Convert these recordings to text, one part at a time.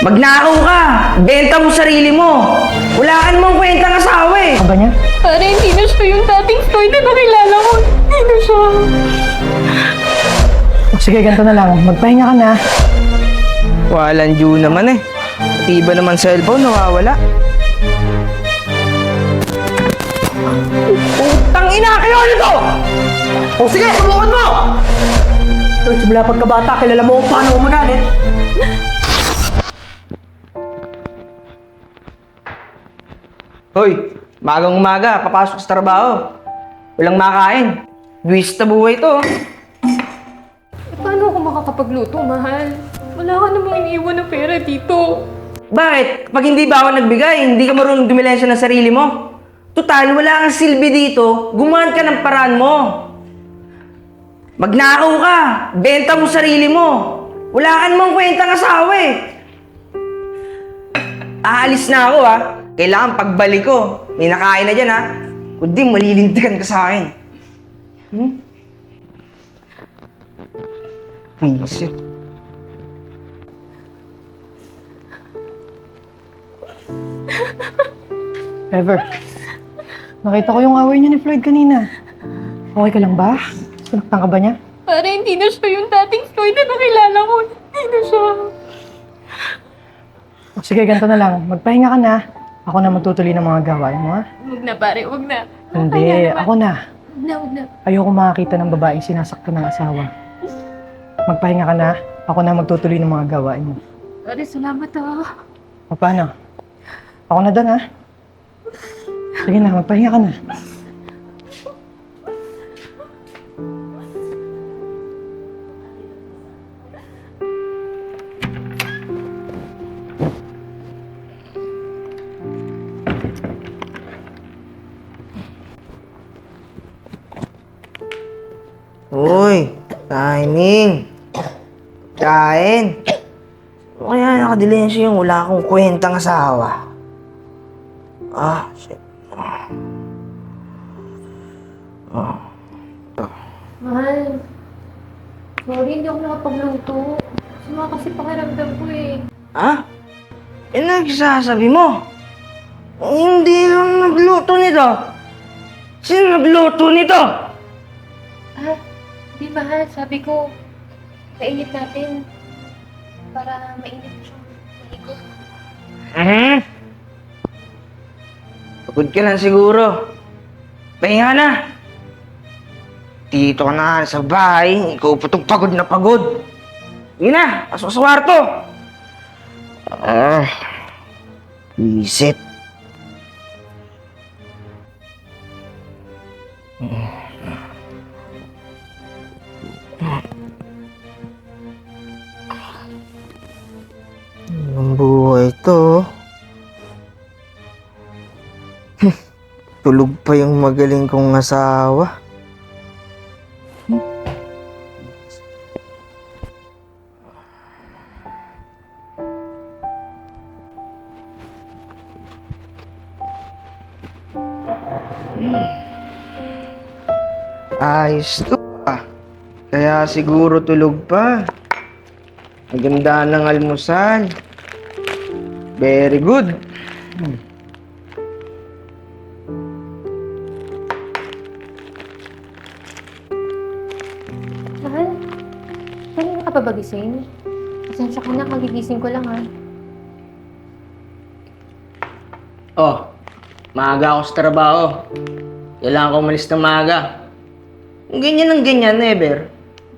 Magnakaw ka! Benta mo sarili mo! Wala ka namang kwentang asawa eh! Ano ba niya? Pare, hindi na siya yung dating Floyd na nakilala ko. Hindi na siya. O, sige, ganito na lang. Magpahinga ka na. Walang due naman eh. Pati ba naman cellphone nawawala? Utang ina kayo nito! O sige, subukan mo! Ito, simula pagkabata, kilala mo kung paano umunalin. Hoy, magang umaga, papasok sa trabaho. Walang makain. Buwis na buhay to. oh. Eh, paano ako makakapagluto, mahal? Wala ka namang iniiwan ng pera dito. Bakit? Kapag hindi ba ako nagbigay, hindi ka marunong dumilensya ng sarili mo? Total, wala kang silbi dito. Gumawan ka ng paraan mo. Magnakaw ka. Benta mo sarili mo. Wala ka namang kwentang asawa eh. Aalis na ako ha. Kailangan pagbalik ko. May nakain na dyan ha. Kundi malilintikan ka sa akin. Hmm? Visit. Ever. Nakita ko yung away niya ni Floyd kanina. Okay ka lang ba? Sinaktan ka ba niya? Pare, hindi na siya yung dating Floyd na nakilala ko. Hindi na siya. O, sige, ganito na lang. Magpahinga ka na. Ako na magtutuloy ng mga gawain mo, ha? Huwag na, pare. Huwag na. Hindi, Kaya naman. ako na. Huwag na, huwag na. Ayoko makakita ng babaeng sinasaktan ng asawa. Magpahinga ka na. Ako na magtutuloy ng mga gawain mo. Pare, salamat ah. O, paano? Ako na doon, ha? Sige na, magpahinga ka na. Kaya nakadilensya yung wala akong kwentang asawa? Ah, shit. Mahal. Sorry, hindi ako nakapagluto. Suma kasi pakiramdam ko eh. Ha? Eh, nagsasabi mo? Hindi lang nagluto nito. Sino nagluto nito? Ah, di mahal. Sabi ko, kainit natin para mainit siya. Maligo. Hmm? Pagod ka lang siguro. Pahinga na. Dito ka na sa bahay. Ikaw pa itong pagod na pagod. Sige na, pasok sa kwarto. Ah, visit. Tulog pa yung magaling kong asawa. Ayos to ah. Kaya siguro tulog pa. Maganda ng almusal. Very good. Mahal, ka ba gising? Pasensya ka na, magigising ko lang ha. Oh, maaga ako sa trabaho. Kailangan ko umalis ng maaga. Kung ganyan ang ganyan, never.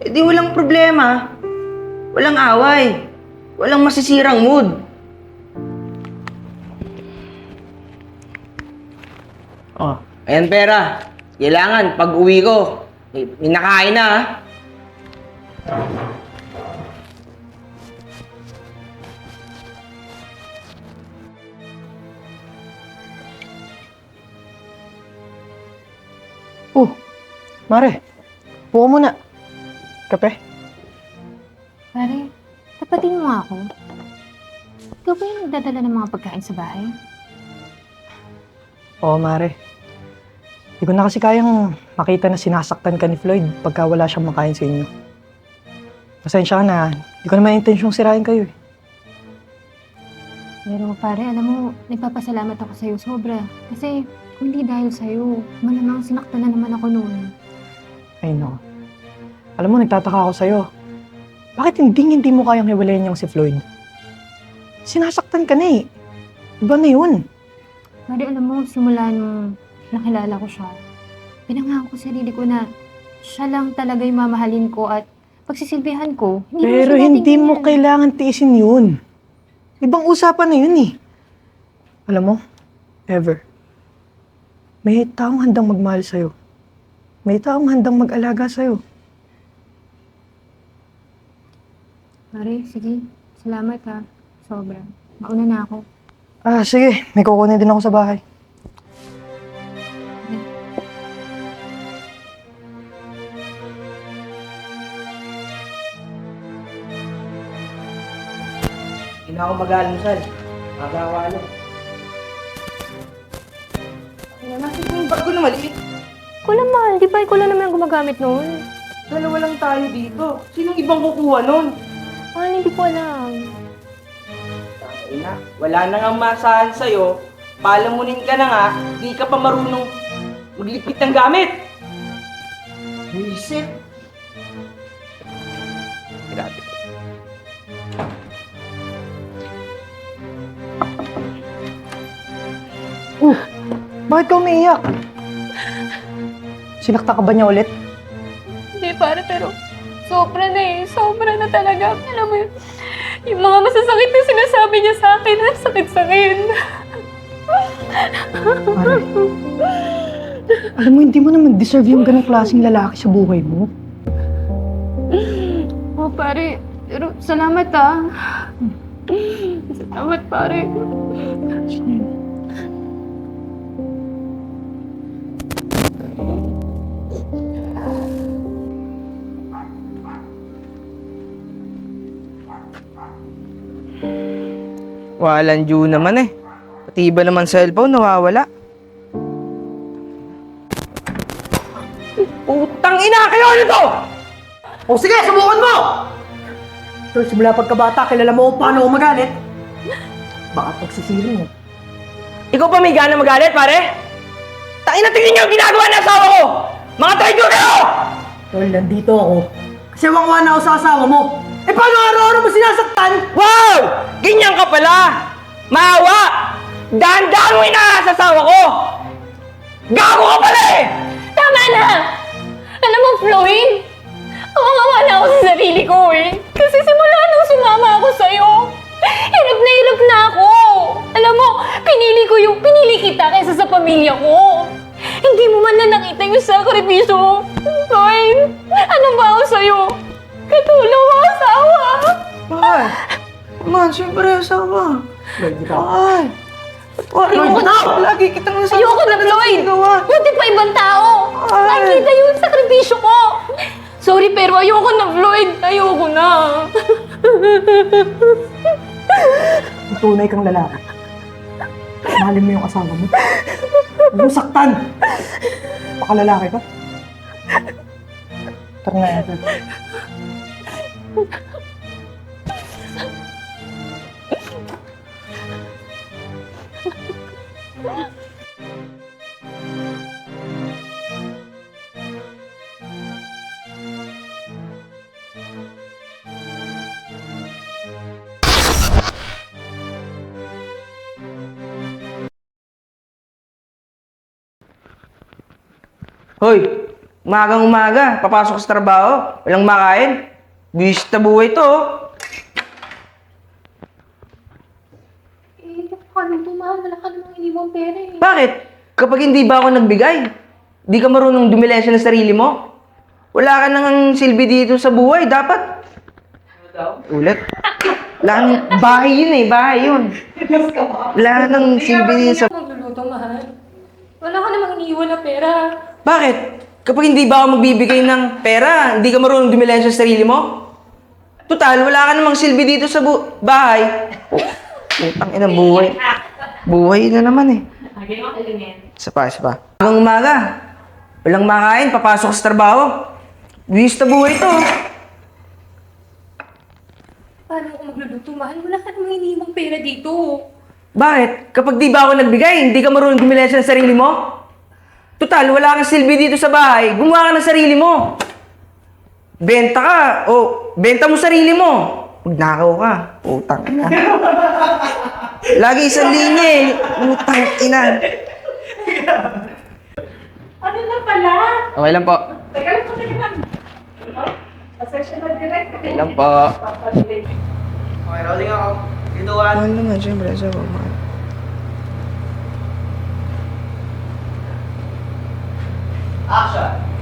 Eh di walang problema. Walang away. Walang masisirang mood. Oh, ayan pera. Kailangan, pag uwi ko, may, may nakain na ha. Mare. Buko muna. Kape? Pare, tapatin mo ako. Ikaw ba yung nagdadala ng mga pagkain sa bahay? Oo, Mare. Hindi ko na kasi kayang makita na sinasaktan ka ni Floyd pagka wala siyang makain sa inyo. Pasensya ka na. Hindi ko naman intensyong sirain kayo eh. Pero pare, alam mo, nagpapasalamat ako sa'yo sobra. Kasi kung hindi dahil sa'yo, malamang sinaktan na naman ako noon. Ay, no. Alam mo, nagtataka ako sa'yo. Bakit hindi hindi mo kayang hiwalayin yung si Floyd? Sinasaktan ka na eh. Iba na yun. Pare, alam mo, simula nung nakilala ko siya, pinangako ko sarili ko na siya lang talaga yung mamahalin ko at pagsisilbihan ko. Hindi Pero hindi mo ganyan. kailangan tiisin yun. Ibang usapan na yun eh. Alam mo, ever, may taong handang magmahal sa'yo. May taong handang mag-alaga sa'yo. Pare, sige. Salamat ha. Sobra. Mauna na ako. Ah, sige. May kukunin din ako sa bahay. Hindi na ako mag-almusal. Magawalo. Ano natin yung bag ko na maliit? Kulang mahal. Di ba ikaw lang naman ang gumagamit noon? Dalawa lang tayo dito. Sinong ibang kukuha nun? Mahal, hindi ko alam. Ay na, wala na nga masahan sa'yo. Palamunin ka na nga, di ka pa marunong maglikpit ng gamit. Buisit. Grabe. Bakit ka umiiyak? Sinakta ka ba niya ulit? Hindi pare, pero sobra na eh. Sobra na talaga. Alam mo yun, yung mga masasakit na sinasabi niya sa akin, ang sakit-sakit. Pare. Alam mo, hindi mo naman deserve yung ganong klaseng lalaki sa buhay mo. Oh, pare, pero salamat ah. Salamat, pare. Walang due naman eh. Pati iba naman cellphone, nawawala. Putang ina! Kayo ano to? O sige, subukan mo! Ito, simula pagkabata, kilala mo kung paano ako magalit. Baka pagsisiri mo. Ikaw pa may gana magalit, pare? Tangina, tingnan niyo ang ginagawa ng asawa ko! Mga traitor kayo! Tol, nandito ako. Kasi wangwa na ako sa asawa mo. Eh, paano araw-araw mo sinasaktan? Wow! Ganyan ka pala! Maawa! Dahan-dahan mo inaasa sa asawa ko! Gago ka pala eh! Tama na! Alam mo, Floyd, kawawa na ako sa sarili ko eh. Kasi simula nung sumama ako sa'yo, hirap na hirap na ako. Alam mo, pinili ko yung pinili kita kaysa sa pamilya ko. Hindi mo man na nakita yung sakripisyo. Floyd, ano ba ako sa'yo? Katulong mo asawa. Ay! Man, siyempre asawa. Ay! Ayoko na! Lagi kitang nasasabi. Ayoko na, Floyd! Buti pa ibang tao! Ay. Nakita yung sakripisyo ko! Sorry, pero ayoko na, Floyd! Ayoko na! Tunay kang lalaki. Mahalin mo yung asawa mo. Huwag mo saktan! Baka lalaki ka. Tara na, Ethel. Hoy! Umagang umaga, papasok sa trabaho, walang makain. Buwis na buhay to. oh. Eh, paano to, mahal? Wala ka namang iniwang pera eh. Bakit? Kapag hindi ba ako nagbigay, di ka marunong dumilensya ng sarili mo? Wala ka nang silbi dito sa buhay, dapat. Ulit. Wala nang, bahay yun eh, bahay yun. Wala nang silbi dito sa... Magluluto, mahal. Wala ka namang iniwan na pera. Bakit? Kapag hindi ba ako magbibigay ng pera, hindi ka marunong dumilensya sa sarili mo? Total, wala ka namang silbi dito sa bu- bahay. Oh, Putang ina, buhay. Buhay na naman eh. Isa pa, isa pa. Hanggang umaga, walang makain, papasok sa trabaho. Buwis na buhay to. Paano ako magluluto, mahal? Wala ka namang iniwang pera dito. Bakit? Kapag di ba ako nagbigay, hindi ka marunong gumilensa ng sarili mo? Total, wala kang silbi dito sa bahay. Gumawa ka ng sarili mo. Benta ka. O, benta mo sarili mo. Magnakaw ka. Utang ina. Lagi isang linya eh. Utang ina. Ano na pala? Okay lang po. Teka lang po, teka lang. Pasensya na direct. Okay lang po. Okay, rolling ako. Dito ka. Mahal naman, syempre. Sa mahal. Action!